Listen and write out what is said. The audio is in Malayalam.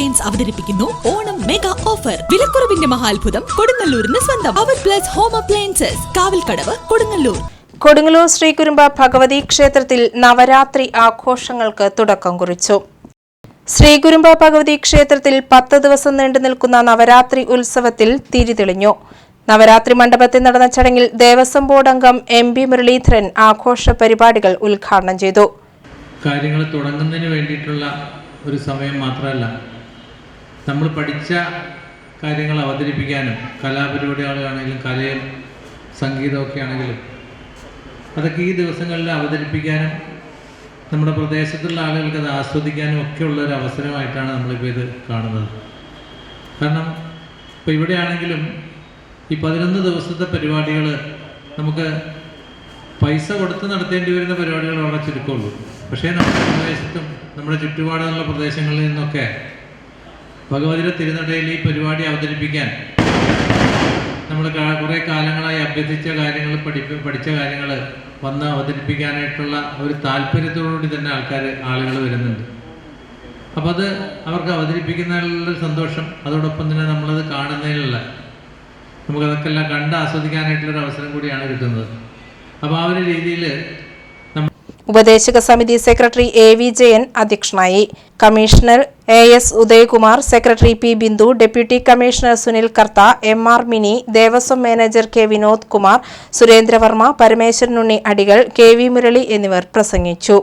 അപ്ലയൻസ് അവതരിപ്പിക്കുന്നു ഓണം മെഗാ ഓഫർ വിലക്കുറവിന്റെ മഹാത്ഭുതം കൊടുങ്ങല്ലൂരിന് സ്വന്തം. അവർ plus home appliances Kavalkadavu Kodungallur. Kodungallur Sreekurumba Bhagavathi ക്ഷേത്രത്തിൽ നവരാത്രി ആഘോഷങ്ങൾക്ക് തുടക്കം കുറിച്ചു. ശ്രീകുരുമ്പ ഭഗവതി ക്ഷേത്രത്തിൽ പത്ത് ദിവസം നീണ്ടു നിൽക്കുന്ന നവരാത്രി ഉത്സവത്തിൽ തിരിതെളിഞ്ഞു. നവരാത്രി മണ്ഡപത്തിൽ നടന്ന ചടങ്ങിൽ ദേവസ്വം ബോർഡ് അംഗം എം പി മുരളീധരൻ ആഘോഷ പരിപാടികൾ ഉദ്ഘാടനം ചെയ്തു. കാര്യങ്ങൾ തുടങ്ങുന്നതിന് വേണ്ടിയിട്ടുള്ള ഒരു സമയം മാത്രമല്ല നമ്മൾ പഠിച്ച കാര്യങ്ങൾ അവതരിപ്പിക്കാനും കലാപരിപാടികളാണെങ്കിലും കലയും സംഗീതമൊക്കെ ആണെങ്കിലും അതൊക്കെ ഈ ദിവസങ്ങളിൽ അവതരിപ്പിക്കാനും നമ്മുടെ പ്രദേശത്തുള്ള ആളുകൾക്ക് അത് ആസ്വദിക്കാനും ഒക്കെ ഉള്ള ഒരു അവസരമായിട്ടാണ് നമ്മളിപ്പോൾ ഇത് കാണുന്നത്. കാരണം ഇപ്പോൾ ഇവിടെയാണെങ്കിലും ഈ പതിനൊന്ന് ദിവസത്തെ പരിപാടികൾ നമുക്ക് പൈസ കൊടുത്ത് നടത്തേണ്ടി വരുന്ന പരിപാടികൾ വളരെ ചുരുക്കമുള്ളൂ. പക്ഷേ നമ്മുടെ പ്രദേശത്തും നമ്മുടെ ചുറ്റുപാടുള്ള പ്രദേശങ്ങളിൽ നിന്നൊക്കെ ഭഗവതിയുടെ തിരുനടയിൽ ഈ പരിപാടി അവതരിപ്പിക്കാൻ നമ്മൾ കുറേ കാലങ്ങളായി അഭ്യസിച്ച കാര്യങ്ങൾ പഠിപ്പ പഠിച്ച കാര്യങ്ങൾ വന്ന് അവതരിപ്പിക്കാനായിട്ടുള്ള ഒരു താല്പര്യത്തോടുകൂടി തന്നെ ആൾക്കാർ ആളുകൾ വരുന്നുണ്ട്. അപ്പോൾ അത് അവർക്ക് അവതരിപ്പിക്കുന്നതിലുള്ള സന്തോഷം അതോടൊപ്പം തന്നെ നമ്മളത് കാണുന്നതിലുള്ള നമുക്കതൊക്കെ എല്ലാം കണ്ട് ആസ്വദിക്കാനായിട്ടുള്ളൊരു അവസരം കൂടിയാണ് കിട്ടുന്നത്. അപ്പോൾ ആ ഒരു രീതിയിൽ ഉപദേശക സമിതി സെക്രട്ടറി എ വി ജയൻ അധ്യക്ഷനായി. Commissioner A S Udayakumar secretary P Bindu deputy commissioner Sunil Kartha M R Mini Devaswom manager K Vinod Kumar Surendravarma Parameswaranunni Adikal K V Murali എന്നിവർ പ്രസംഗിച്ചു.